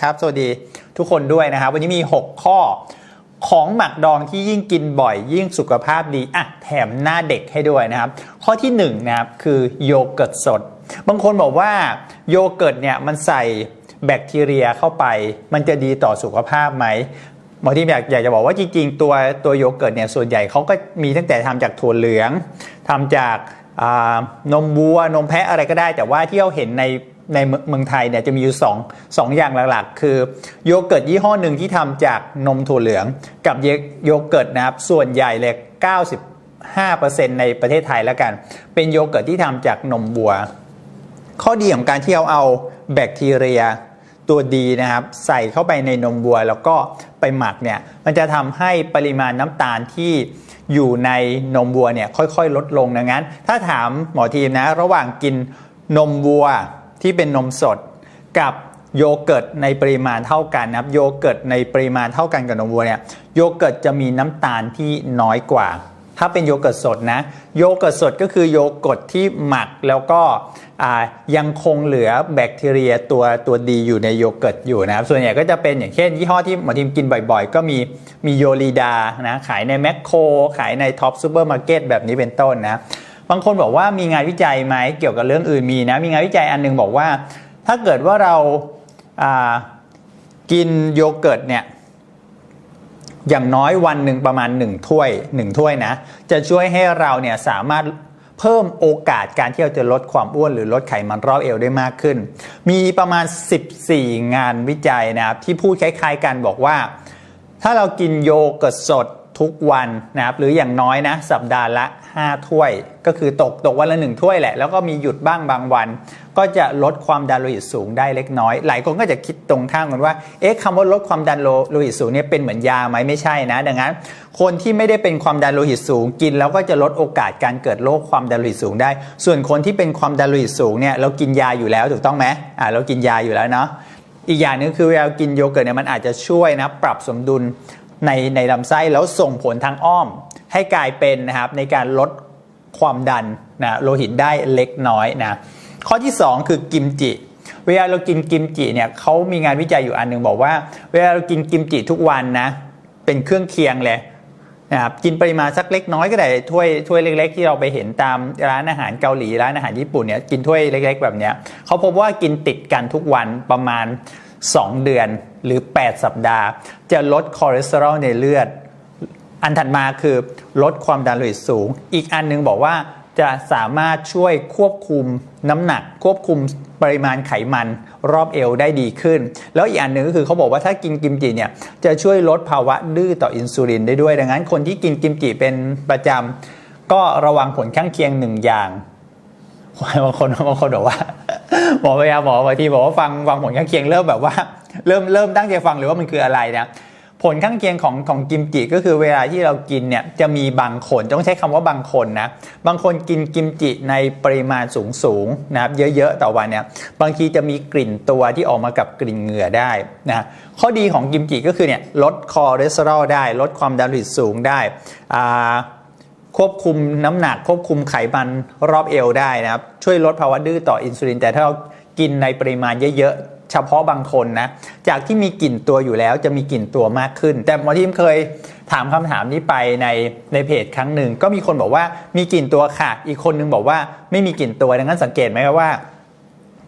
นะครับ สวัสดีทุกคนด้วยนะครับ วันนี้มี 6 ข้อของหมักดองที่ยิ่งกินบ่อย ยิ่งสุขภาพดีอะแถมหน้าเด็กให้ด้วยนะครับ ข้อที่1นะครับคือโยเกิร์ตสด บางคนบอกว่าโยเกิร์ตเนี่ยมันใส่แบคทีเรียเข้าไป มันจะดีต่อสุขภาพไหมหมอที่อยากอยากจะบอกว่าจริงๆ ตัวตัวโยเกิร์ตเนี่ยส่วนใหญ่เขาก็มีตั้งแต่ทำจากถั่วเหลืองทำจากนมวัวนมแพะอะไรก็ได้ แต่ว่าที่เราเห็นใน ในเมืองไทยเนี่ยจะมีอยู่2อสองอย่างหลักๆ คือโยเกิร์ตยี่ห้อหนึ่งที่ทำจากนมถั่วเหลือง กับโยเกิร์ตนะครับส่วนใหญ่เลย95%ในประเทศไทยแล้วกัน เป็นโยเกิร์ตที่ทำจากนมวัว ข้อดีของการที่เราเอาแบคทีเรียตัวดีนะครับ ใส่เข้าไปในนมวัว แล้วก็ไปหมักเนี่ยมันจะทำให้ปริมาณน้ำตาลที่อยู่ในนมวัวเนี่ยค่อยๆ ลดลงดังนั้น ถ้าถามหมอทีมนะ ระหว่างกินนมวัว ที่เป็นนมสดกับโยเกิร์ตในปริมาณเท่ากันนะครับโยเกิร์ตในปริมาณเท่ากันกับนมวัวเนี่ยโยเกิร์ตจะมีน้ำตาลที่น้อยกว่า ถ้าเป็นโยเกิร์ตสดนะโยเกิร์ตสดก็คือโยเกิร์ตที่หมักแล้วก็ยังคงเหลือแบคทีเรียตัวตัวดีอยู่ในโยเกิร์ตอยู่นะครับส่วนใหญ่ก็จะเป็นอย่างเช่นยี่ห้อที่หมอทีมกินบ่อยๆ ก็มีมีโยลีดานะขายในแมคโครขายในท็อปซูเปอร์มาร์เก็ตแบบนี้เป็นต้นนะ บางคนบอกว่ามีงานวิจัยไหมเกี่ยวกับเรื่องอื่นมีนะมีงานวิจัยอันนึงบอกว่า ถ้าเกิดว่าเราากินโยเกิร์ตเนี่ยอย่างน้อยวันหนึ่งประมาณ 1 ถ้วย 1 ถ้วยนะ จะช่วยให้เราเนี่ยสามารถเพิ่มโอกาสการที่เราจะลดความอ้วนหรือลดไขมันรอบเอวได้มากขึ้น มีประมาณ 14 งานวิจัยนะครับที่พูดคล้ายๆกันบอกว่า ถ้าเรากินโยเกิร์ตสด ทุกวันนะครับหรืออย่างน้อยนะสัปดาห์ละ 5 ถ้วย ก็คือตกตกวันละ 1 ถ้วยแหละ แล้วก็มีหยุดบ้างบางวัน ก็จะลดความดันโลหิตสูงได้เล็กน้อย หลายคนก็จะคิดตรงข้ามกันว่าเอ๊ะคำว่าลดความดันโลหิตสูงเนี่ยเป็นเหมือนยาไหมไม่ใช่นะ ดังนั้น คนที่ไม่ได้เป็นความดันโลหิตสูงกิน แล้วก็จะลดโอกาสการเกิดโรคความดันโลหิตสูงได้ ส่วนคนที่เป็นความดันโลหิตสูงเนี่ยเรากินยาอยู่แล้วถูกต้องไหมอ่าเรากินยาอยู่แล้วเนาะอีกอย่างนึงคือเวลากินโยเกิร์ตเนี่ยมันอาจจะช่วยนะปรับสมดุล ในในลำไส้แล้วส่งผลทางอ้อม ให้กลายเป็นนะครับในการลดความดันนะโลหิตได้เล็กน้อยนะข้อที่ 2 คือกิมจิเวลาเรากินกิมจิเนี่ยเขามีงานวิจัยอยู่อันนึงบอกว่า เวลาเรากินกิมจิทุกวันนะเป็นเครื่องเคียงเลยนะครับกินปริมาณสักเล็กน้อยก็ได้ถ้วยถ้วยเล็ก ๆ ที่เราไปเห็นตามร้านอาหารเกาหลีร้านอาหารญี่ปุ่นเนี่ยกินถ้วยเล็ก ๆ แบบเนี้ยเขาพบว่ากินติดกันทุกวันประมาณ 2 เดือนหรือ 8 สัปดาห์ จะลดคอเลสเตอรอลในเลือด อันถัดมาคือลดความดันโลหิตสูง อีกอันนึงบอกว่าจะสามารถช่วยควบคุมน้ำหนัก ควบคุมปริมาณไขมันรอบเอวได้ดีขึ้น แล้วอีกอันหนึ่งก็คือเขาบอกว่าถ้ากินกิมจิเนี่ยจะช่วยลดภาวะดื้อต่ออินซูลินได้ด้วย ดังนั้นคนที่กินกิมจิเป็นประจำก็ระวังผลข้างเคียงหนึ่งอย่างบางคนบางคนบอกว่า หมอพยาหมบอกบางทีบอกว่าฟังฟังผลข้างเคียงเริ่มแบบว่า เริ่มเริ่มตั้งใจฟังหรือว่ามันคืออะไรนะผลข้างเคียงของของกิมจิก็คือเวลาที่เรากินเนี่ยจะมีบางคนต้องใช้คำว่าบางคนนะบางคนกินกิมจิในปริมาณสูงสูงนะครับเยอะๆต่อวันเนี่ยบางทีจะมีกลิ่นตัวที่ออกมากับกลิ่นเหงื่อได้นะข้อดีของกิมจิก็คือเนี่ยลดคอเลสเตอรอลได้ ลดความดันโลหิตสูงได้อ่า ควบคุมน้ำหนักควบคุมไขมันรอบเอวได้นะครับ ช่วยลดภาวะดื้อต่ออินซูลิน แต่ถ้าเรากินในปริมาณเยอะๆ เฉพาะบางคนนะ จากที่มีกลิ่นตัวอยู่แล้วจะมีกลิ่นตัวมากขึ้น แต่หมอทีมเคยถามคำถามนี้ไปในในเพจครั้งหนึ่ง ก็มีคนบอกว่ามีกลิ่นตัวค่ะ อีกคนนึงบอกว่าไม่มีกลิ่นตัวดังนั้นสังเกตไหมครับว่า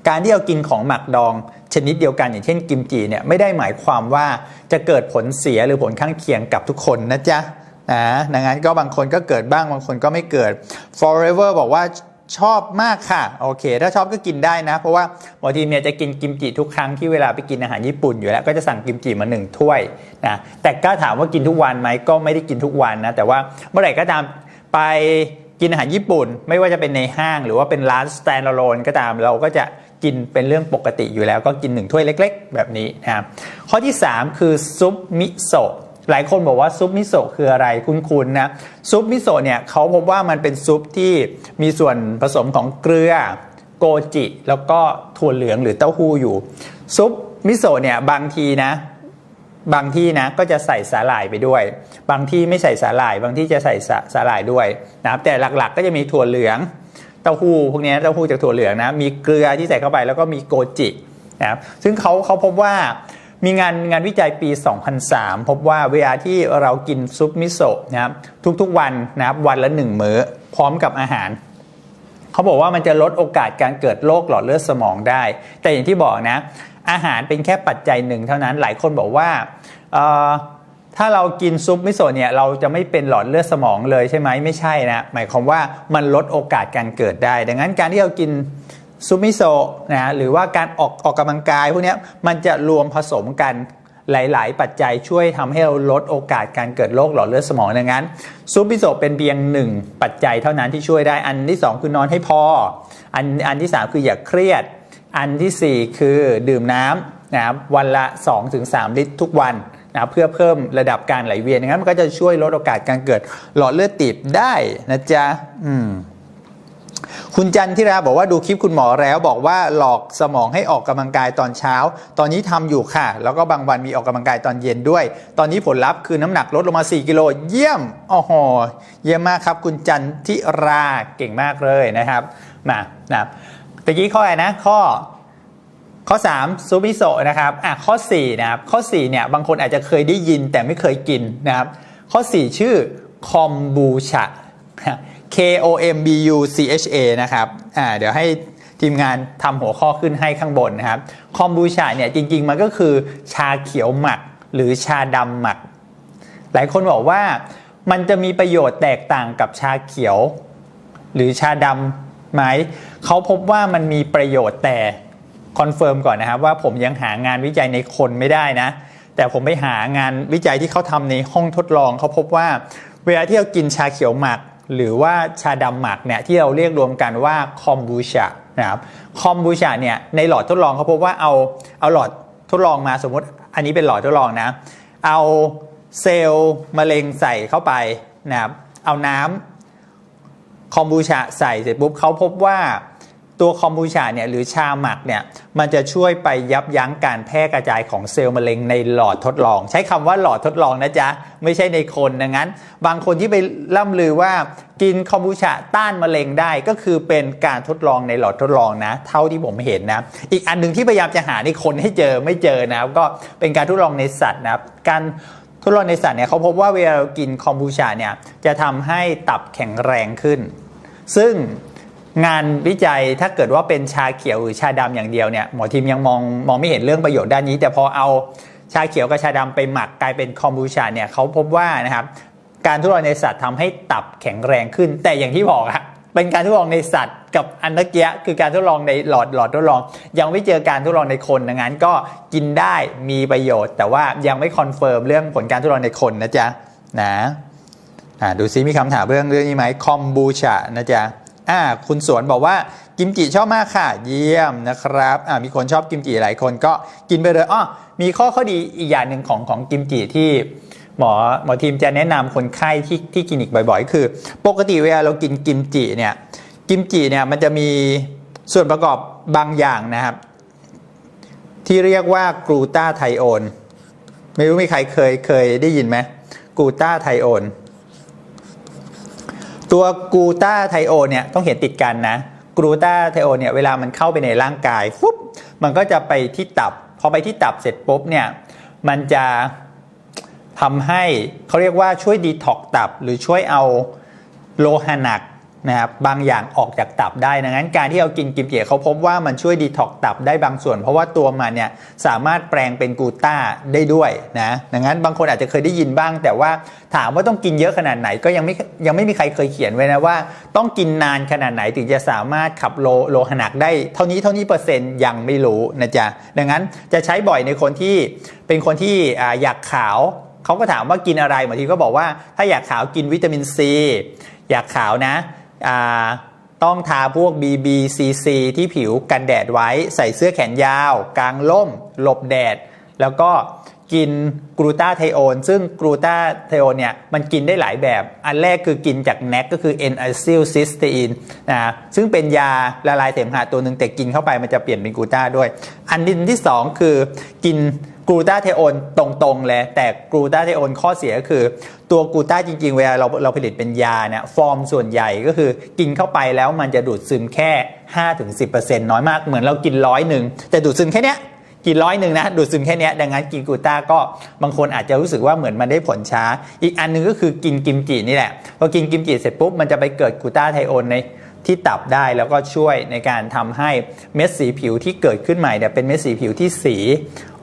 การที่เรากินของหมักดอง ชนิดเดียวกันอย่างเช่นกิมจิเนี่ยไม่ได้หมายความว่าจะเกิดผลเสียหรือผลข้างเคียงกับทุกคนนะจ๊ะ นะดังนั้นก็บางคนก็เกิดบ้างบางคนก็ไม่เกิด forever บอกว่าชอบมากค่ะ โอเค ถ้าชอบก็กินได้นะ เพราะว่าบางทีเนี่ยจะกินกิมจิทุกครั้งที่เวลาไปกินอาหารญี่ปุ่นอยู่แล้ว ก็จะสั่งกิมจิมาหนึ่งถ้วยนะแต่ก็ถามว่ากินทุกวันไหมก็ไม่ได้กินทุกวันนะ แต่ว่าเมื่อไหร่ก็ตามไปกินอาหารญี่ปุ่น ไม่ว่าจะเป็นในห้างหรือว่าเป็นร้าน standalone ก็ตามเราก็จะกินเป็นเรื่องปกติอยู่แล้ว ก็กินหนึ่งถ้วยเล็ก ๆ แบบนี้นะครับข้อที่ 3 คือซุปมิโซะ หลายคนบอกว่าซุปมิโซะคืออะไรคุ้นๆนะซุปมิโซะเนี่ยเขาพบว่ามันเป็นซุปที่มีส่วนผสมของเกลือโกจิ แล้วก็ถั่วเหลืองหรือเต้าหู้อยู่ ซุปมิโซะเนี่ยบางทีนะ บางที่นะก็จะใส่สาหร่ายไปด้วย บางที่ไม่ใส่สาหร่าย บางที่จะใส่สาหร่ายด้วยนะครับแต่หลักๆ ก็จะมีถั่วเหลืองเต้าหู้พวกนี้เต้าหู้จากถั่วเหลืองนะมีเกลือที่ใส่เข้าไปแล้วก็มีโกจินะครับซึ่งเขาเขาพบว่า มีงานงานวิจัยปี 2003 พบว่าเวลาที่เรากินซุปมิโซะนะครับทุกๆวันนะครับวันละหนึ่งมื้อพร้อมกับอาหารเขาบอกว่ามันจะลดโอกาสการเกิดโรคหลอดเลือดสมองได้ แต่อย่างที่บอกนะ อาหารเป็นแค่ปัจจัยหนึ่งเท่านั้นหลายคนบอกว่าถ้าเรากินซุปมิโซะเนี่ยเราจะไม่เป็นหลอดเลือดสมองเลยใช่ไหมไม่ใช่นะหมายความว่ามันลดโอกาสการเกิดได้ ดังนั้นการที่เรากิน ซุปมิโซะนะหรือว่าการออกออกกำลังกายพวกนี้มันจะรวมผสมกันหลาย ๆ ปัจจัยช่วยทำให้เราลดโอกาสการเกิดโรคหลอดเลือดสมองดังนั้นซุปมิโซะเป็นเพียงหนึ่งปัจจัยเท่านั้นที่ช่วยได้อันที่ 2 คือนอนให้พอ อันอันที่ 3 คืออย่าเครียด อันที่ 4 คือดื่มน้ำนะครับวันละ 2-3 ลิตรทุกวันนะเพื่อเพิ่มระดับการไหลเวียนงั้นมันก็จะช่วยลดโอกาสการเกิดหลอดเลือดตีบได้นะจ๊ะอืม คุณจันทิราบอกว่าดูคลิปคุณหมอแล้วบอกว่าหลอกสมองให้ออกกำลังกายตอนเช้า ตอนนี้ทำอยู่ค่ะ แล้วก็บางวันมีออกกำลังกายตอนเย็นด้วย ตอนนี้ผลลัพธ์คือน้ำหนักลดลงมา 4 กิโลเยี่ยมอ๋อเยี่ยมมากครับ คุณจันทิราเก่งมากเลยนะครับมานะตะกี้ข้ออะไรนะข้อข้อ 3ซูมิโซะนะครับอะข้อ4นะครับข้อ4เนี่ยบางคนอาจจะเคยได้ยินแต่ไม่เคยกินนะครับข้อ 4 ชื่อคอมบูชา K O M B U C H A นะครับอ่าเดี๋ยวให้ทีมงานทำหัวข้อขึ้นให้ข้างบนนะครับ คอมบูชาเนี่ยจริง ๆ มันก็คือชาเขียวหมักหรือชาดำหมัก หลายคนบอกว่ามันจะมีประโยชน์แตกต่างกับชาเขียว หรือชาดำไหม เขาพบว่ามันมีประโยชน์แต่คอนเฟิร์มก่อนนะครับว่าผมยังหางานวิจัยในคนไม่ได้นะ แต่ผมไปหางานวิจัยที่เขาทำในห้องทดลอง เขาพบว่าเวลาที่เรากินชาเขียวหมัก หรือว่าชาดำหมักเนี่ยที่เราเรียกรวมกันว่าคอมบูชานะครับคอมบูชาเนี่ยในหลอดทดลองเขาพบว่าเอาเอาหลอดทดลองมาสมมติอันนี้เป็นหลอดทดลองนะ เอาเซลล์มะเร็งใส่เข้าไปนะครับเอาน้ำคอมบูชาใส่เสร็จปุ๊บเขาพบว่า ตัวคอมบูชาเนี่ยหรือชาหมักเนี่ยมันจะช่วยไปยับยั้งการแพร่กระจายของเซลล์มะเร็งในหลอดทดลอง ใช้คำว่าหลอดทดลองนะจ๊ะ ไม่ใช่ในคนดังนั้น บางคนที่ไปล่ำลือว่ากินคอมบูชาต้านมะเร็งได้ก็คือเป็นการทดลองในหลอดทดลองนะ เท่าที่ผมเห็นนะ อีกอันหนึ่งที่พยายามจะหาในคนให้เจอไม่เจอนะก็เป็นการทดลองในสัตว์นะการทดลองในสัตว์เนี่ยเขาพบว่าเวลาเรากินคอมบูชาเนี่ยจะทำให้ตับแข็งแรงขึ้น ซึ่ง งานวิจัยถ้าเกิดว่าเป็นชาเขียวหรือชาดำอย่างเดียวเนี่ยหมอทีมยังมองมองไม่เห็นเรื่องประโยชน์ด้านนี้ แต่พอเอาชาเขียวกับชาดำไปหมักกลายเป็นคอมบูชาเนี่ยเขาพบว่านะครับการทดลองในสัตว์ทำให้ตับแข็งแรงขึ้น แต่อย่างที่บอกอะเป็นการทดลองในสัตว์กับอันตะเกียคือการทดลองในหลอดหลอดทดลอง ยังไม่เจอการทดลองในคนดังนั้นก็กินได้มีประโยชน์ แต่ว่ายังไม่คอนเฟิร์มเรื่องผลการทดลองในคนนะจ๊ะนะดูซิมีคำถามเรื่องเรื่องนี้ไหมคอมบูชานะจ๊ะ อ่าคุณสวนบอกว่ากิมจิชอบมากค่ะ เยี่ยมนะครับอ่ามีคนชอบกิมจิหลายคนก็กินไปเลยอ๋อมีข้อข้อดีอีกอย่างหนึ่งของของกิมจิที่หมอหมอทีมจะแนะนำคนไข้ที่ที่คลินิกบ่อยๆ คือ ปกติเวลาเรากินกิมจิเนี่ยกิมจิเนี่ยมันจะมีส่วนประกอบบางอย่างนะครับ ที่เรียกว่ากลูตาไทโอนไม่รู้มีใครเคยเคยได้ยินไหมกลูตาไทโอน ตัวกูตาไทโอเนี่ยต้องเห็นติดกันนะกรูตาไทโอเนี่ยเวลามันเข้าไปในร่างกายปุ๊บมันก็จะไปที่ตับ พอไปที่ตับเสร็จปุ๊บเนี่ยมันจะทำให้เขาเรียกว่าช่วยดีท็อกตับ หรือช่วยเอาโลหะหนัก นะครับบางอย่างออกจากตับได้ดังนั้นการที่เรากินกิมจิเขาพบว่ามันช่วยดีท็อกตับได้บางส่วน เพราะว่าตัวมันเนี่ยสามารถแปลงเป็นกูต้าได้ด้วยนะดังนั้นบางคนอาจจะเคยได้ยินบ้าง แต่ว่าถามว่าต้องกินเยอะขนาดไหนก็ยังไม่ยังไม่มีใครเคยเขียนไว้นะว่า ต้องกินนานขนาดไหนถึงจะสามารถขับโลโลหะหนักได้ เท่านี้เท่านี้เปอร์เซ็นต์ยังไม่รู้นะจ๊ะดังนั้นจะใช้บ่อยในคนที่เป็นคนที่อยากขาวเขาก็ถามว่ากินอะไรบางทีก็บอกว่าถ้าอยากขาวกินวิตามินซีอยากขาวนะ ต้องทาพวก BBCC ที่ผิวกันแดดไว้ใส่เสื้อแขนยาวกลางล่ม หลบแดด แล้วก็กินกลูตาไทโอน ซึ่งกลูตาไทโอนเนี่ยมันกินได้หลายแบบ อันแรกคือกินจากแนกก็คือ n a c y l c y s t e i n นะซึ่งเป็นยาละลายเสมหะตัวหนึ่งแต่กินเข้าไปมันจะเปลี่ยนเป็นกลูตาด้วย อันที่2คือกิน กลูตาเทโอนตรงๆเลยแต่กลูตาเทโอนข้อเสียก็คือ ตัวกลูตาจริง ๆ เวลาเราเราผลิตเป็นยาเนี่ยฟอร์มส่วนใหญ่ก็คือกินเข้าไปแล้วมันจะดูดซึมแค่ 5-10%น้อยมากเหมือนเรากินร้อยหนึ่งแต่ดูดซึมแค่เนี้ยกินร้อยหนึ่งนะดูดซึมแค่นี้ดังนั้นกินกลูต้าก็บางคนอาจจะรู้สึกว่าเหมือนมันได้ผลช้า อีกอันนึงก็คือกินกิมจินี่แหละพอกินกิมจิเสร็จปุ๊บมันจะไปเกิดกลูต้าไทโอนใน ที่ตับได้แล้วก็ช่วยในการทำให้เม็ดสีผิวที่เกิดขึ้นใหม่เนี่ยเป็นเม็ดสีผิวที่สี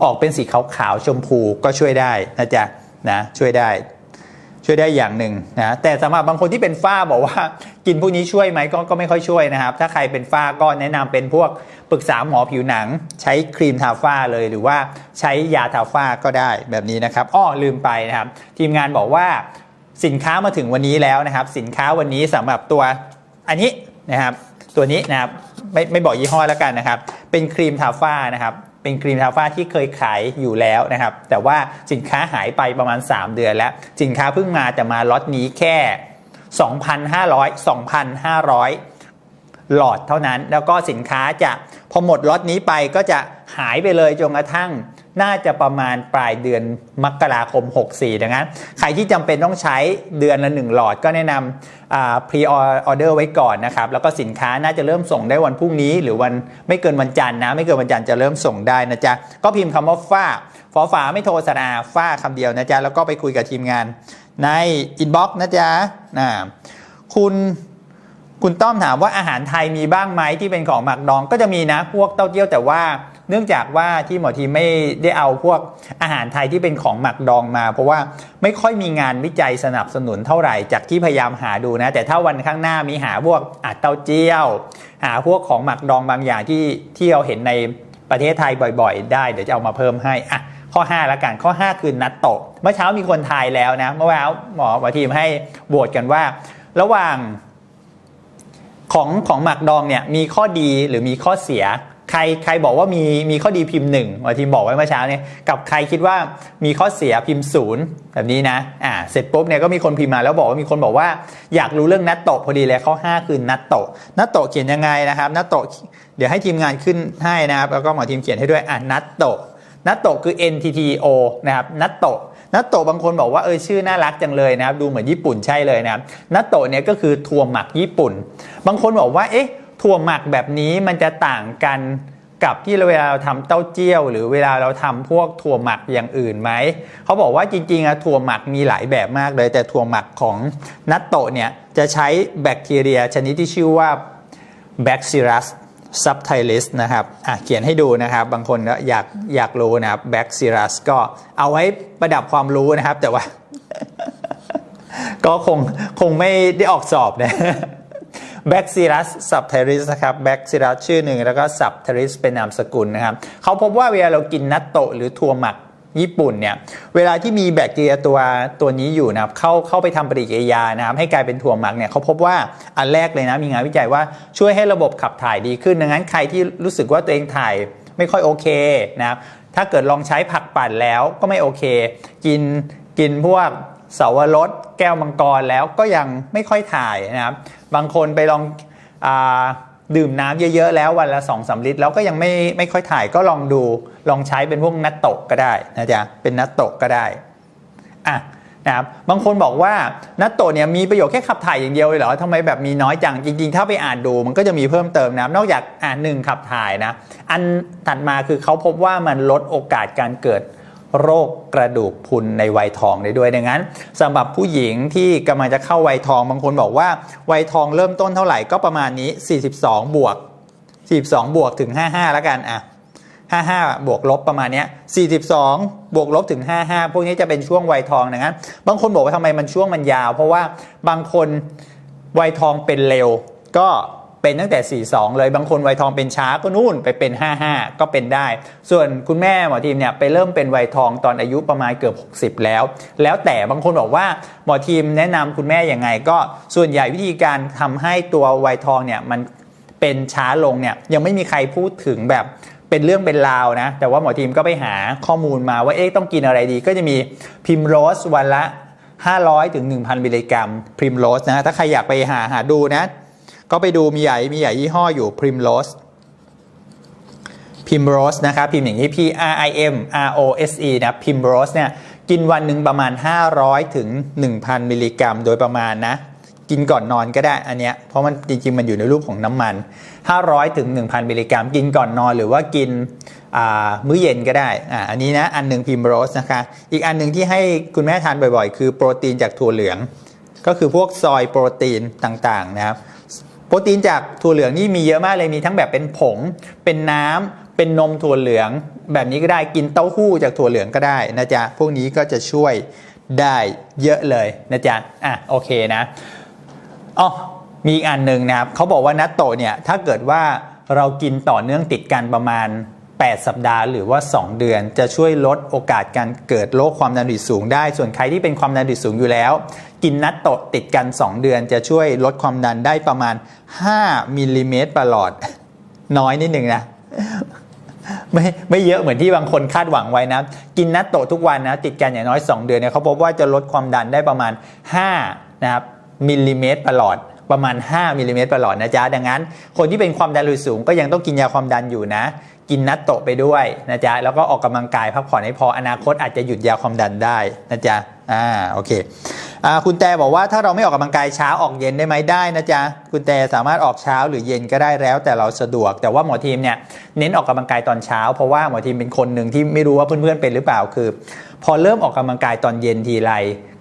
ออกเป็นสีขาวๆชมพูก็ช่วยได้นะจ๊ะนะช่วยได้ช่วยได้อย่างหนึ่งนะแต่สำหรับบางคนที่เป็นฝ้าบอกว่า กินพวกนี้ช่วยไหมก็ก็ไม่ค่อยช่วยนะครับ ถ้าใครเป็นฝ้าก็แนะนำเป็นพวกปรึกษาหมอผิวหนัง ใช้ครีมทาฝ้าเลยหรือว่าใช้ยาทาฝ้าก็ได้แบบนี้นะครับอ้อลืมไปนะครับ ทีมงานบอกว่าสินค้ามาถึงวันนี้แล้วนะครับ สินค้าวันนี้สำหรับตัว อันนี้ นะครับ ตัวนี้นะครับไม่ไม่บอกยี่ห้อแล้วกันนะครับ เป็นครีมทาฝ้านะครับ เป็นครีมทาฝ้าที่เคยขายอยู่แล้วนะครับ แต่ว่าสินค้าหายไปประมาณ 3 เดือนแล้ว สินค้าเพิ่งมาแต่มาล็อตนี้แค่ 2,500 2,500 หลอดเท่านั้น แล้วก็สินค้าจะพอหมดล็อตนี้ไปก็จะหายไปเลยจนกระทั่ง น่าจะประมาณปลายเดือนมกราคม 64 ดังนั้น ใครที่จำเป็นต้องใช้เดือนละ1หลอดก็แนะนำพรีออเดอร์ไว้ก่อนนะครับ แล้วก็สินค้าน่าจะเริ่มส่งได้วันพรุ่งนี้ หรือวันไม่เกินวันจันทร์นะ ไม่เกินวันจันทร์จะเริ่มส่งได้นะจ๊ะ ก็พิมพ์คำว่าฝ้าฟอฝาไม่โทรสนาฝ้าคำเดียวนะจ๊ะ แล้วก็ไปคุยกับทีมงาน ในอินบ็อกซ์นะจ๊ะนะคุณคุณต้อมถามว่าอาหารไทยมีบ้างไหมที่เป็นของหมักดองก็จะมีนะพวกเต้าเจี้ยวแต่ว่า เนื่องจากว่าที่หมอทีไม่ได้เอาพวกอาหารไทยที่เป็นของหมักดองมา เพราะว่าไม่ค่อยมีงานวิจัยสนับสนุนเท่าไหร่จากที่พยายามหาดูนะ แต่ถ้าวันข้างหน้ามีหาพวกอาเต้าเจี้ยว หาพวกของหมักดองบางอย่างที่ที่เราเห็นในประเทศไทยบ่อยๆ ได้เดี๋ยวจะเอามาเพิ่มให้อะข้อ5แล้วกันข้อ 5 คือนัตโตะเมื่อเช้ามีคนทายแล้วนะ เมื่อเช้าหมอหมอทีมให้โหวตกันว่า ระหว่างของของหมักดองเนี่ยมีข้อดีหรือมีข้อเสีย ใครใครบอกว่ามีมีข้อดีพิมพ์หนึ่งวันทีมบอกไว้เมื่อเช้าเนี่ยกับใครคิดว่ามีข้อเสียพิมพ์ศูนย์แบบนี้นะอ่าเสร็จปุ๊บเนี่ยก็มีคนพิมพ์มาแล้วบอกว่ามีคนบอกว่าอยากรู้เรื่องนัตโตพอดีเลยข้อ 5 คือนัตโตนัตโตเขียนยังไงนะครับนัตโตเดี๋ยวให้ทีมงานขึ้นให้นะครับแล้วก็หมอทีมเขียนให้ด้วยอ่านัตโตนัตโตคือ NTTO นะครับนัตโตนัตโตบางคนบอกว่าเออชื่อน่ารักจังเลยนะครับดูเหมือนญี่ปุ่นใช่เลยนะครับนัตโตเนี่ยก็คือถั่วหมักญี่ปุ่น บางคนบอกว่าเอ๊ะ ถั่วหมักแบบนี้มันจะต่างกันกับที่เวลาเราทำเต้าเจี้ยว หรือเวลาเราทำพวกถั่วหมักอย่างอื่นไหมเขาบอกว่าจริงๆอะถั่วหมักมีหลายแบบมากเลย แต่ถั่วหมักของนัตโตะเนี่ยจะใช้แบคทีเรียชนิดที่ชื่อว่า Bacillus subtilis นะครับอะเขียนให้ดูนะครับ บางคนก็อยากอยากรู้นะครับ Bacillus ก็เอาไว้ประดับความรู้นะครับ แต่ว่า ก็คงคงไม่ได้ออกสอบนะ Bacillus subtilis นะครับ Bacillus ชื่อหนึ่งแล้วก็ subtilis เป็นนามสกุลนะครับเขาพบว่าเวลาเรากินนัตโตะหรือถั่วหมักญี่ปุ่นเนี่ยเวลาที่มีแบคทีเรียตัวตัวนี้อยู่นะครับเข้าเข้าไปทำปฏิกิริยานะครับให้กลายเป็นถั่วหมักเนี่ยเขาพบว่าอันแรกเลยนะมีงานวิจัยว่าช่วยให้ระบบขับถ่ายดีขึ้น ดังนั้นใครที่รู้สึกว่าตัวเองถ่ายไม่ค่อยโอเคนะครับถ้าเกิดลองใช้ผักปั่นแล้วก็ไม่โอเค กินกินพวก เสาวรสแก้วมังกรแล้วก็ยังไม่ค่อยถ่ายนะครับ บางคนไปลองอดื่มน้ำเยอะๆ แล้ววันละ2อสลิตรแล้วก็ยังไม่ไม่ค่อยถ่ายก็ลองดูลองใช้เป็นพวกนัตโตะก็ได้นะจ๊ะเป็นนัตโตะก็ได้อะนะครับบางคนบอกว่านัตโตะเนี่ยมีประโยชน์แค่ขับถ่ายอย่างเดียวเลยเหรอทำไมแบบมีน้อยจังจริง ๆ ถ้าไปอ่านดูมันก็จะมีเพิ่มเติมนะนอกจากอ่านหนึ่งขับถ่ายนะอันถัดมาคือเขาพบว่ามันลดโอกาสการเกิด โรคกระดูกพุนในวัยทองได้ด้วยดังนั้นสำหรับผู้หญิงที่กำลังจะเข้าวัยทองบางคนบอกว่าวัยทองเริ่มต้นเท่าไหร่ก็ประมาณนี้ 42 บวก 42 บวกถึง 55 แล้วกันอะ55 บวกลบประมาณเนี้ย42 บวกลบถึง 55 พวกนี้จะเป็นช่วงวัยทองดังนั้นบางคนบอกว่าทำไมมันช่วงมันยาว เพราะว่าบางคนวัยทองเป็นเร็ว ก็ เป็นตั้งแต่ 42 เลย บางคนวัยทองเป็นช้าก็นู่นไปเป็น 55 ก็เป็นได้ ส่วนคุณแม่หมอทีมเนี่ยไปเริ่มเป็นวัยทองตอนอายุประมาณเกือบ 60 แล้ว แล้วแต่บางคนบอกว่าหมอทีมแนะนำคุณแม่ยังไง ก็ส่วนใหญ่วิธีการทำให้ตัววัยทองเนี่ยมันเป็นช้าลงเนี่ยยังไม่มีใครพูดถึงแบบเป็นเรื่องเป็นราวนะ แต่ว่าหมอทีมก็ไปหาข้อมูลมาว่าเอ๊ะต้องกินอะไรดี ก็จะมีพิมโรสวันละ500ถึง1,000 มิลลิกรัมพริมโรสนะถ้าใครอยากไปหาหาดูนะ ก็ไปดูมีใหญ่มีใหญ่ยี่ห้ออยู่ Primrose Primrose นะครับพิมพ์อย่างนี้ P R I M R O S E นะ Primrose เนี่ยกินวันหนึ่งประมาณ 500 ถึง 1,000 มิลลิกรัม โดยประมาณนะ กินก่อนนอนก็ได้อันเนี้ยเพราะมันจริงๆมันอยู่ในรูปของน้ำมัน 500 ถึง 1,000 มิลลิกรัม กินก่อนนอนหรือว่ากินมื้อเย็นก็ได้อ่าอันนี้นะอันหนึ่งพิมโรสนะคะอีกอันหนึ่งที่ให้คุณแม่ทานบ่อยๆ คือโปรตีนจากถั่วเหลือง ก็คือพวกซอยโปรตีนต่างๆนะครับ โปรตีนจากถั่วเหลืองนี่มีเยอะมากเลยมีทั้งแบบเป็นผง เป็นน้ำเป็นนมถั่วเหลือง แบบนี้ก็ได้กินเต้าหู้จากถั่วเหลืองก็ได้นะจ๊ะพวกนี้ก็จะช่วยได้เยอะเลยนะจ๊ะอะโอเคนะอ๋อมีอีกอันหนึ่งนะครับเขาบอกว่านัตโตเนี่ยถ้าเกิดว่าเรากินต่อเนื่องติดกันประมาณ 8 สัปดาห์หรือว่า 2 เดือน จะช่วยลดโอกาสการเกิดโรคความดันโลหิตสูงได้ ส่วนใครที่เป็นความดันโลหิตสูงอยู่แล้ว กินนัตโตะติดกัน 2 เดือน จะช่วยลดความดันได้ประมาณ 5มิลลิเมตรประหลอด น้อยนิดหนึ่งนะไม่ไม่เยอะเหมือนที่บางคนคาดหวังไว้นะ กินนัตโตะทุกวันนะ ติดกันอย่างน้อย 2 เดือนเนี่ยเขาพบว่าจะลดความดันได้ประมาณ5นะครับมิลลิเมตรประหลอดประมาณ 5มิลลิเมตรประหลอดนะจ๊ะ ดังนั้น คนที่เป็นความดันโลหิตสูงก็ยังต้องกินยาความดันอยู่นะ กินนัตโตะไปด้วยนะจ๊ะแล้วก็ออกกำลังกายพักผ่อนให้พออนาคตอาจจะหยุดยาความดันได้นะจ๊ะอ่าโอเคอ่าคุณแต่บอกว่าถ้าเราไม่ออกกำลังกายเช้าออกเย็นได้ไหมได้นะจ๊ะคุณแต่สามารถออกเช้าหรือเย็นก็ได้แล้ว แต่เราสะดวก แต่ว่าหมอทีมเนี่ยเน้นออกกำลังกายตอนเช้า เพราะว่าหมอทีมเป็นคนหนึ่งที่ไม่รู้ว่าเพื่อนๆเป็นหรือเปล่าคือ พอเริ่มออกกำลังกายตอนเย็นทีไร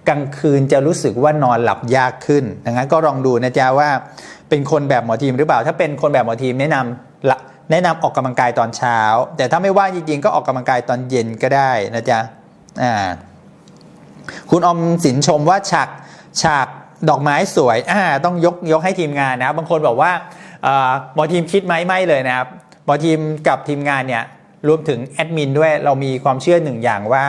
กลางคืนจะรู้สึกว่านอนหลับยากขึ้นดังนั้นก็ลองดูนะจ๊ะว่าเป็นคนแบบหมอทีมหรือเปล่า ถ้าเป็นคนแบบหมอทีมแนะนำ แนะนำออกกำลังกายตอนเช้า แต่ถ้าไม่ว่างจริงๆก็ออกกำลังกายตอนเย็นก็ได้นะจ๊ะอ่าคุณอมสินชมว่าฉากฉากดอกไม้สวยอ่าต้องยกยกให้ทีมงานนะบางคนบอกว่าอ่าหมอทีมคิดไหมไม่เลยนะครับหมอทีมกับทีมงานเนี่ยรวมถึงแอดมินด้วยเรามีความเชื่อหนึ่งอย่างว่า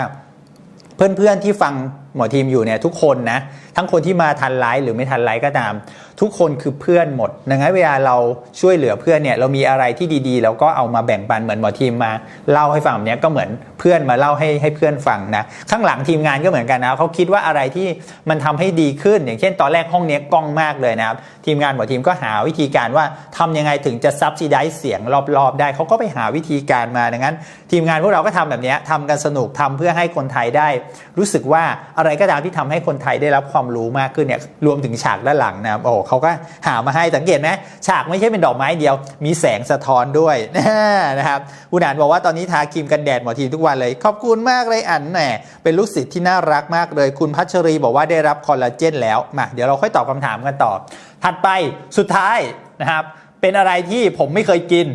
เพื่อนๆที่ฟังหมอทีมอยู่เนี่ยทุกคนนะทั้งคนที่มาทันไลฟ์หรือไม่ทันไลฟ์ก็ตาม ทุกคนคือเพื่อนหมดดังนั้นเวลาเราช่วยเหลือเพื่อนเนี่ยเรามีอะไรที่ดีๆ แล้วก็เอามาแบ่งปันเหมือนหมอทีมมา เล่าให้ฟังแบบนี้ก็เหมือนเพื่อนมาเล่าให้ให้เพื่อนฟังนะข้างหลังทีมงานก็เหมือนกันนะเขาคิดว่าอะไรที่มันทำให้ดีขึ้น อย่างเช่น ตอนแรกห้องนี้กล้องมากเลยนะครับทีมงานหมอทีมก็หาวิธีการว่าทำยังไงถึงจะซับซิได้เสียงรอบๆ ได้เขาก็ไปหาวิธีการมาดังนั้น ทีมงานพวกเราก็ทำแบบนี้ทำกันสนุกทำเพื่อให้คนไทยได้ รู้สึกว่าอะไรก็ตามที่ทำให้คนไทยได้รับความรู้มากขึ้นเนี่ยรวมถึงฉากด้านหลังนะครับโอ้เขาก็หามาให้สังเกตไหมฉากไม่ใช่เป็นดอกไม้เดียว มีแสงสะท้อนด้วยนะครับคุณอ่านบอกว่าตอนนี้ทาครีมกันแดดหมอทีทุกวันเลย ขอบคุณมากเลยอันแหมเป็นลูกศิษย์ที่น่ารักมากเลย คุณพัชรีบอกว่าได้รับคอลลาเจนแล้วมาเดี๋ยวเราค่อยตอบคำถามกันต่อ ถัดไปสุดท้ายนะครับเป็นอะไรที่ผมไม่เคยกิน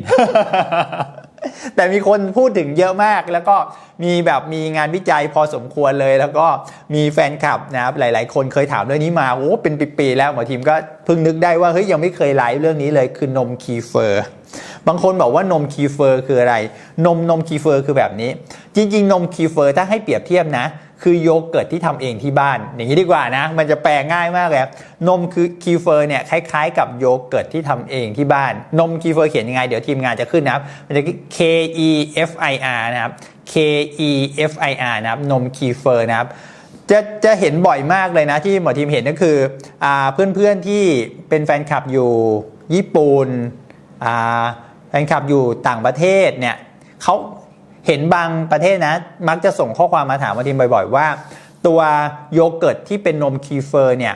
แต่มีคนพูดถึงเยอะมาก แล้วก็มีแบบมีงานวิจัยพอสมควรเลย แล้วก็มีแฟนคลับนะครับหลาย ๆ คนเคยถามเรื่องนี้มาโอ้เป็นปี ๆ แล้วหมอทีมก็เพิ่งนึกได้ว่าเฮ้ยยังไม่เคยไลฟ์เรื่องนี้เลยคือนมคีเฟอร์ บางคนบอกว่านมคีเฟอร์คืออะไร นมนมคีเฟอร์คือแบบนี้ จริง ๆ นมคีเฟอร์ถ้าให้เปรียบเทียบนะ คือโยเกิร์ตที่ทำเองที่บ้าน อย่างนี้ดีกว่านะ มันจะแปลง่ายมากเลยนมคือคีเฟอร์เนี่ยคล้ายๆ กับโยเกิร์ตที่ทำเองที่บ้าน นมคีเฟอร์เขียนยังไง เดี๋ยวทีมงานจะขึ้นนะครับ มันจะ K E F I R นะครับ K E F I R นะครับ นมคีเฟอร์นะครับจะจะเห็นบ่อยมากเลยนะที่หมอทีมเห็นก็คืออ่าเพื่อนๆที่เป็นแฟนคลับอยู่ญี่ปุ่น แฟนคลับอยู่ต่างประเทศเนี่ยเขาเห็นบางประเทศนะ มักจะส่งข้อความมาถามมอทีมบ่อย ๆ ว่า ตัวโยเกิร์ตที่เป็นนมคีเฟอร์เนี่ย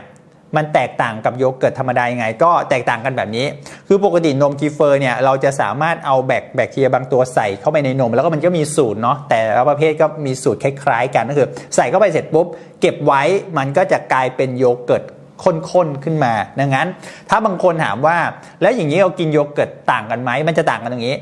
มันแตกต่างกับโยเกิร์ตธรรมดายังไง ก็แตกต่างกันแบบนี้ คือปกตินมคีเฟอร์เนี่ยเราจะสามารถเอาแบคแบคทีเรียบางตัวใส่เข้าไปในนม แล้วก็มันก็มีสูตรเนาะแต่ละประเภทก็มีสูตรคล้ายๆ กันก็คือ ใส่เข้าไปเสร็จปุ๊บ เก็บไว้มันก็จะกลายเป็นโยเกิร์ต ข้นๆขึ้นมาดังนั้น ถ้าบางคนถามว่า แล้วอย่างนี้เรากินโยเกิร์ตต่างกันไหมมันจะต่างกันอย่างนี้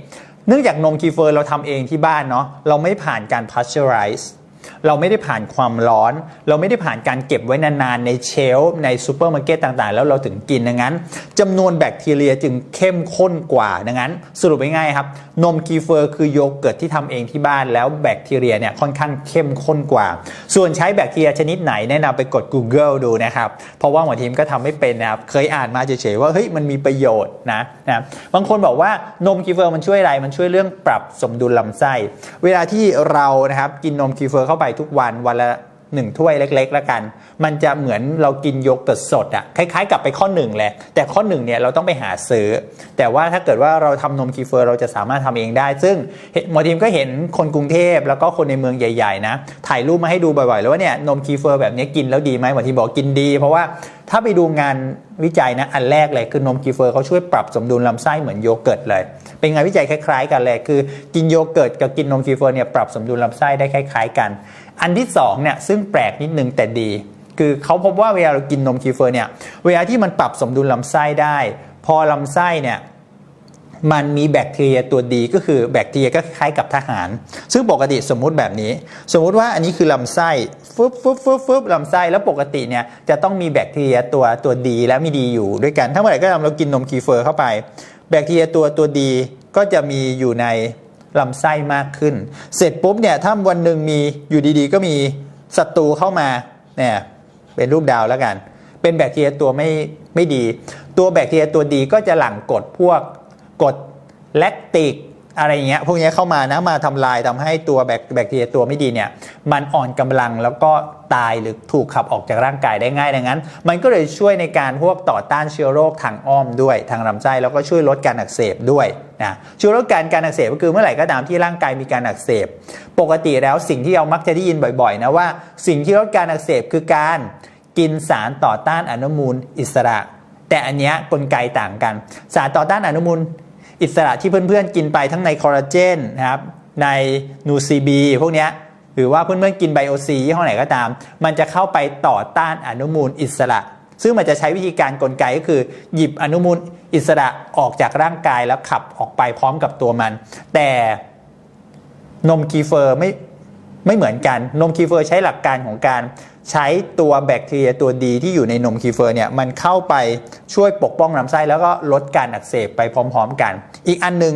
เนื่องจากนมคีเฟอร์เราทำเองที่บ้านเนาะเราไม่ผ่านการ pasteurize เร เราไม่ได้ผ่านความร้อน เราไม่ได้ผ่านการเก็บไว้นานๆ ในเชลฟ์ในซูเปอร์มาร์เก็ตต่างๆ แล้วเราถึงกินดังนั้นจำนวนแบคทีเรียจึงเข้มข้นกว่าดังนั้น สรุปง่ายๆครับนมคีเฟอร์คือโยเกิร์ตที่ทำเองที่บ้านแล้วแบคทีเรียเนี่ยค่อนข้างเข้มข้นกว่า ส่วนใช้แบคทีเรียชนิดไหนแนะนำไปกด Google ดูนะครับเพราะว่าหมอทีมก็ทำไม่เป็นนะครับเคยอ่านมาเฉยๆว่าเฮ้ยมันมีประโยชน์นะนะบางคนบอกว่านมคีเฟอร์มันช่วยอะไรมันช่วยเรื่องปรับสมดุลลำไส้ เวลาที่เรานะครับกินนมคีเฟอร์เข้าไปทุกวันวันละหนึ่งถ้วยเล็กๆ แล้วกัน มันจะเหมือนเรากินโยเกิร์ตสดอะคล้ายๆ กับไปข้อหนึ่งแหละ แต่ข้อหนึ่งเนี่ยเราต้องไปหาซื้อ แต่ว่าถ้าเกิดว่าเราทำนมคีเฟอร์เราจะสามารถทำเองได้ ซึ่งหมอทีมก็เห็นคนกรุงเทพแล้วก็คนในเมืองใหญ่ๆนะ ถ่ายรูปมาให้ดูบ่อยๆ แล้วว่าเนี่ยนมคีเฟอร์แบบนี้กินแล้วดีไหมหมอทีมบอกกินดี เพราะว่า ถ้าไปดูงานวิจัยนะอันแรกเลยคือนมกีเฟอร์เขาช่วยปรับสมดุลลำไส้เหมือนโยเกิร์ตเลย เป็นงานวิจัยคล้าย ๆ กันเลยคือกินโยเกิร์ตกับกินนมกีเฟอร์เนี่ยปรับสมดุลลำไส้ได้คล้าย ๆ กัน อันที่สองเนี่ยซึ่งแปลกนิดนึงแต่ดี คือเขาพบว่าเวลาเรากินนมกีเฟอร์เนี่ยเวลาที่มันปรับสมดุลลำไส้ได้ พอลำไส้เนี่ย มันมีแบคทีเรียตัวดีก็คือแบคทีเรียก็คล้ายกับทหาร ซึ่งปกติสมมุติแบบนี้ สมมุติว่าอันนี้คือลำไส้ฟึบฟึบฟึบฟึบลำไส้แล้วปกติเนี่ยจะต้องมีแบคทีเรียตัวตัวดีและไม่ดีอยู่ด้วยกัน ถ้าเมื่อไหร่ก็ตามเรากินนมคีเฟอร์เข้าไป แบคทีเรียตัวตัวดีก็จะมีอยู่ในลำไส้มากขึ้น เสร็จปุ๊บเนี่ยถ้าวันหนึ่งมีอยู่ดีๆ ก็มีศัตรูเข้ามาเนี่ยเป็นรูปดาวแล้วกัน เป็นแบคทีเรียตัวไม่ไม่ดี ตัวแบคทีเรียตัวดีก็จะหลั่งกรดพวก กรดแลคติกอะไรเงี้ยพวกนี้เข้ามานะมาทำลายทำให้ตัวแบคแบคทีเรียตัวไม่ดีเนี่ยมันอ่อนกำลังแล้วก็ตายหรือถูกขับออกจากร่างกายได้ง่ายดังนั้น มันก็เลยช่วยในการพวกต่อต้านเชื้อโรคทางอ้อมด้วย ทางลำไส้แล้วก็ช่วยลดการอักเสบด้วยนะช่วยลดการการอักเสบก็คือเมื่อไหร่ก็ตามที่ร่างกายมีการอักเสบ ปกติแล้วสิ่งที่เรามักจะได้ยินบ่อยๆนะว่า สิ่งที่ลดการอักเสบคือการกินสารต่อต้านอนุมูลอิสระ แต่อันเนี้ยกลไกต่างกัน สารต่อต้านอนุมูล อิสระที่เพื่อนๆกินไปทั้งในคอลลาเจนนะครับในนูซีบีพวกนี้หรือว่าเพื่อนๆกินไบโอซียี่ห้อไหนก็ตาม มันจะเข้าไปต่อต้านอนุมูลอิสระ ซึ่งมันจะใช้วิธีการกลไกก็คือ หยิบอนุมูลอิสระออกจากร่างกายแล้วขับออกไปพร้อมกับตัวมัน แต่นมคีเฟอร์ไม่ไม่เหมือนกัน นมคีเฟอร์ใช้หลักการของการ ใช้ตัวแบคทีเรียตัวดีที่อยู่ในนมคีเฟอร์เนี่ยมันเข้าไปช่วยปกป้องลำไส้แล้วก็ลดการอักเสบไปพร้อม ๆ กัน อีกอันหนึง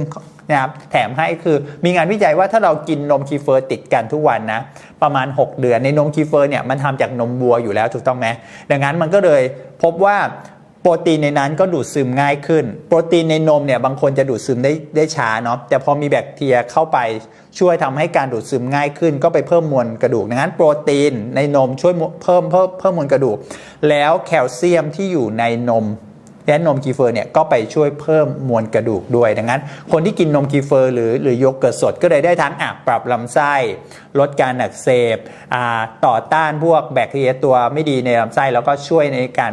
นะครับแถมให้คือมีงานวิจัยว่าถ้าเรากินนมคีเฟอร์ติดกันทุกวันนะประมาณ 6 เดือนในนมคีเฟอร์เนี่ยมันทำจากนมวัวอยู่แล้วถูกต้องไหมดังนั้นมันก็เลยพบว่า โปรตีนในนั้นก็ดูดซึมง่ายขึ้น โปรตีนในนมเนี่ยบางคนจะดูดซึมได้ได้ช้าเนาะแต่พอมีแบคทีเรียเข้าไปช่วยทำให้การดูดซึมง่ายขึ้น ก็ไปเพิ่มมวลกระดูกดังนั้นโปรตีนในนมช่วยเพิ่มเพิ่มเพิ่มมวลกระดูก แล้วแคลเซียมที่อยู่ในนม และนมกีเฟอร์เนี่ยก็ไปช่วยเพิ่มมวลกระดูกด้วยดังนั้น คนที่กินนมกีเฟอร์หรือหรือโยเกิร์ตสดก็เลยได้ทั้งอะปรับลำไส้ ลดการอักเสบต่อต้านพวกแบคทีเรียตัวไม่ดีในลำไส้ แล้วก็ช่วยในการ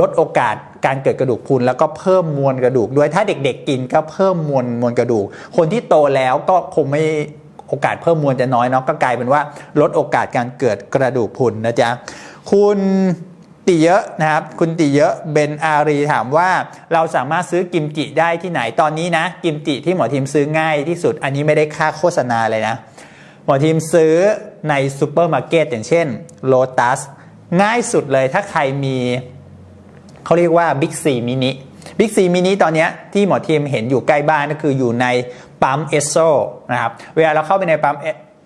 ลดโอกาสการเกิดกระดูกพรุนแล้วก็เพิ่มมวลกระดูกด้วยถ้าเด็กๆกินก็เพิ่มมวลมวลกระดูก คนที่โตแล้วก็คงไม่โอกาสเพิ่มมวลจะน้อยเนาะก็กลายเป็นว่า ลดโอกาสการเกิดกระดูกพรุนนะจ๊ะคุณ ติเยอะนะครับ คุณติเยอะเบนอารีถามว่าเราสามารถซื้อกิมจิได้ที่ไหนตอนนี้นะ กิมจิที่หมอทีมซื้อง่ายที่สุด อันนี้ไม่ได้ค่าโฆษณาเลยนะ หมอทีมซื้อในซูเปอร์มาร์เก็ตอย่างเช่นโลตัสง่ายสุดเลยถ้าใครมี เขาเรียกว่าบิ๊กซีมินิบิ๊กซีมินิตอนนี้ที่หมอทีมเห็นอยู่ใกล้บ้านก็คืออยู่ในปั๊มเอสโซนะครับเวลาเราเข้าไปในปั๊ม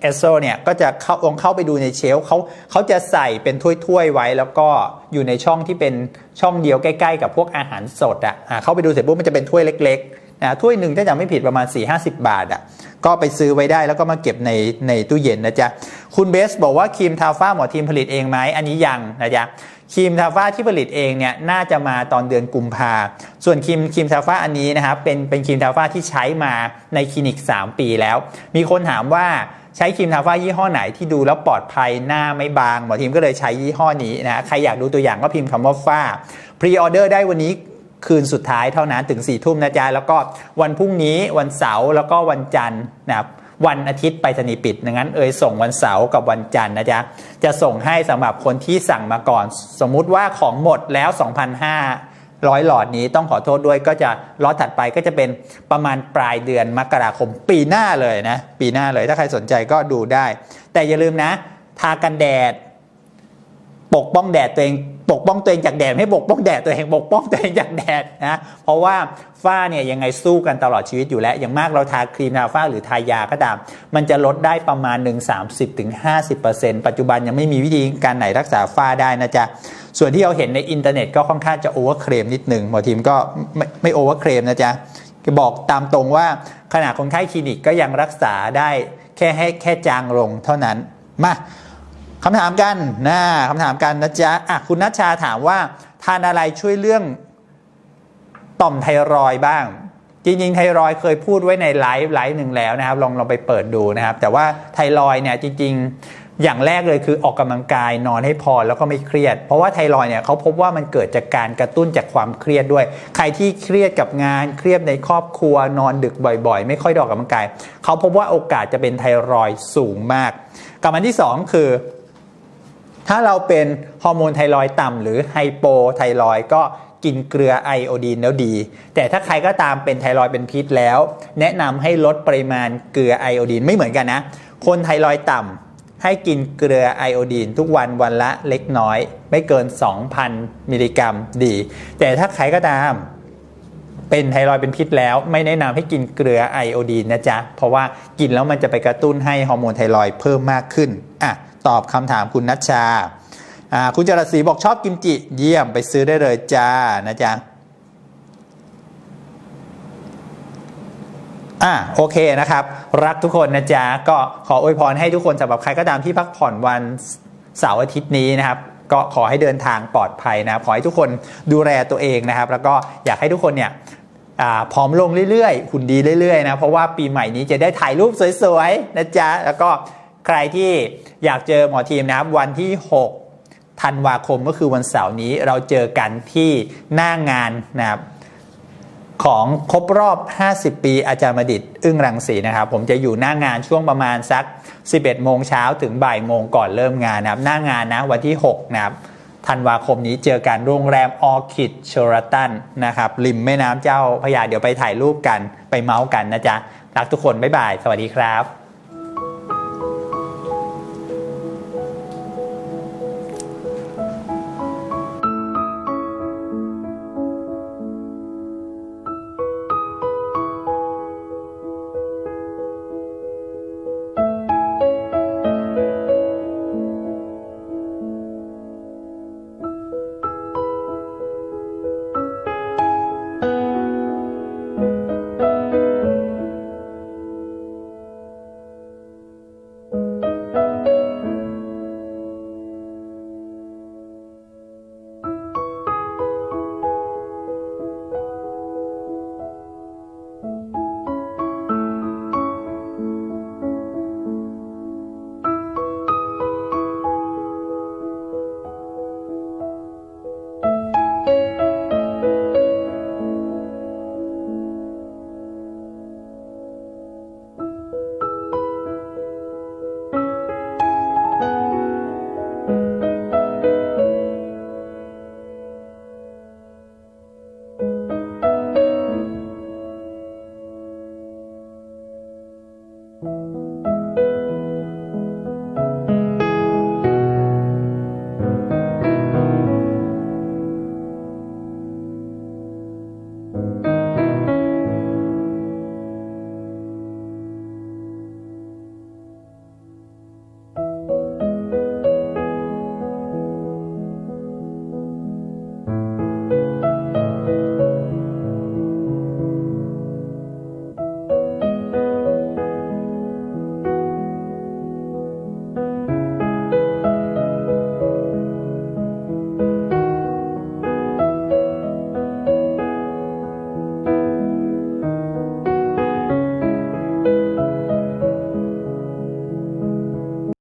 เอสโซเนี่ยก็จะเข้าลองเข้าไปดูในเชลเขาเขาจะใส่เป็นถ้วยๆไว้ แล้วก็อยู่ในช่องที่เป็นช่องเดียวใกล้ๆ กับพวกอาหารสดอะเข้าไปดูเสร็จปุ๊บมันจะเป็นถ้วยเล็กๆนะถ้วยหนึ่งถ้าจำไม่ผิดประมาณ 4 50 บาทอะก็ไปซื้อไว้ได้แล้วก็มาเก็บในในตู้เย็นนะจ๊ะคุณเบสบอกว่าครีมทาฟ้าหมอทีมผลิตเองไหมอันนี้ยังนะจ๊ะครีมทาฟ้าที่ผลิตเองเนี่ยน่าจะมาตอนเดือนกุมภาส่วนครีมครีมทาฟ้าอันนี้นะครับเป็นเป็นครีมทาฟ้าที่ใช้มาในคลินิก 3 ปีแล้ว มีคนถามว่า ใช้ครีมทาฟ้ายี่ห้อไหนที่ดูแล้วปลอดภัยหน้าไม่บางหมอทีมก็เลยใช้ยี่ห้อนี้นะใครอยากดูตัวอย่างก็พิมพ์คำว่าฝ้าพรีออเดอร์ได้วันนี้คืนสุดท้ายเท่านั้นถึง4ี่ทุ่มนะจ๊ะแล้วก็วันพรุ่งนี้วันเสาร์แล้วก็วันจันทร์นะครับวันอาทิตย์ไปรษณีปิดดังนั้นเอยส่งวันเสาร์กับวันจันทร์นะจ๊ะจะส่งให้สำหรับคนที่สั่งมาก่อน สมมุติว่าของหมดแล้ว 2,500 ร้อยหลอดนี้ต้องขอโทษด้วยก็จะล็อตถัดไปก็จะเป็นประมาณปลายเดือนมกราคมปีหน้าเลยนะ ปีหน้าเลยถ้าใครสนใจก็ดูได้ แต่อย่าลืมนะ ทากันแดด ปกป้องแดดตัวเอง ปกป้องตัวเองจากแดดไม่ปกป้องแดดตัวเองปกป้องตัวเองจากแดดนะเพราะว่าฝ้าเนี่ยยังไงสู้กันตลอดชีวิตอยู่แล้ว อย่างมากเราทาครีมทาฝ้าหรือทายาก็ตาม มันจะลดได้ประมาณ 1 30-50%ปัจจุบันยังไม่มีวิธีการไหนรักษาฝ้าได้นะจ๊ะส่วนที่เราเห็นในอินเทอร์เน็ตก็ค่อนข้างจะโอเวอร์เคลมนิดหนึ่งหมอทีมก็ไม่ไม่โอเวอร์เคลมนะจ๊ะบอกตามตรงว่าขณะคนไข้คลินิกก็ยังรักษาได้แค่ให้แค่จางลงเท่านั้นมา คำถามกันนะคำถามกันนะจ๊ะอะคุณนัชชาถามว่า ทานอะไรช่วยเรื่องต่อมไทรอยบ้าง จริงๆ ไทรอยเคยพูดไว้ในไลฟ์ไลฟ์หนึ่งแล้วนะครับ ลองลองไปเปิดดูนะครับ แต่ว่าไทรอยเนี่ยจริงอย่างแรกเลยคือออกกำลังกายนอนให้พอแล้วก็ไม่เครียด เพราะว่าไทรอยด์เนี่ยเขาพบว่ามันเกิดจากการกระตุ้นจากความเครียดด้วย ใครที่เครียดกับงานเครียดในครอบครัวนอนดึกบ่อย ๆ ไม่ค่อยออกกำลังกายเขาพบว่าโอกาสจะเป็นไทรอยด์สูงมากกับอันที่สองคือ ถ้าเราเป็นฮอร์โมนไทรอยต่ำหรือไฮโปไทรอยก็กินเกลือไอโอดีนแล้วดี แต่ถ้าใครก็ตามเป็นไทรอยเป็นพิษแล้ว แนะนำให้ลดปริมาณเกลือไอโอดีนไม่เหมือนกันนะ คนไทรอยต่ำให้กินเกลือไอโอดีนทุกวันวันละเล็กน้อย ไม่เกิน 2,000 มิลลิกรัมดี แต่ถ้าใครก็ตามเป็นไทรอยเป็นพิษแล้วไม่แนะนำให้กินเกลือไอโอดีนนะจ๊ะ เพราะว่ากินแล้วมันจะไปกระตุ้นให้ฮอร์โมนไทรอยเพิ่มมากขึ้นอะ ตอบคำถามคุณนัชชา คุณจรศรีบอกชอบกิมจิ เยี่ยมไปซื้อได้เลยจ้านะจ๊ะอะโอเคนะครับ รักทุกคนนะจ๊ะ ก็ขออวยพรให้ทุกคนสำหรับใครก็ตามที่พักผ่อนวันเสาร์อาทิตย์นี้นะครับ ก็ขอให้เดินทางปลอดภัยนะขอให้ทุกคนดูแลตัวเองนะครับ แล้วก็อยากให้ทุกคนเนี่ยอาผอมลงเรื่อยๆหุ่นดีเรื่อยๆนะเพราะว่าปีใหม่นี้จะได้ถ่ายรูปสวยๆนะจ๊ะแล้วก็ ใครที่อยากเจอหมอทีมนะครับวันที่ 6 ธันวาคมก็คือวันเสาร์นี้เราเจอกันที่หน้างานนะครับของครบรอบ 50 ปีอาจารย์มดิตอึ้งรังสีนะครับ ผมจะอยู่หน้างานช่วงประมาณสัก 11 โมงเช้าถึงบ่ายโมงก่อนเริ่มงานนะครับ หน้างานนะวันที่ 6 นะครับธันวาคมนี้เจอกันโรงแรมออคิดเชอร์ตันนะครับ ริมแม่น้ำเจ้าพระยาเดี๋ยวไปถ่ายรูปกันไปเมาส์กันนะจ๊ะ รักทุกคน บ๊ายบาย สวัสดีครับ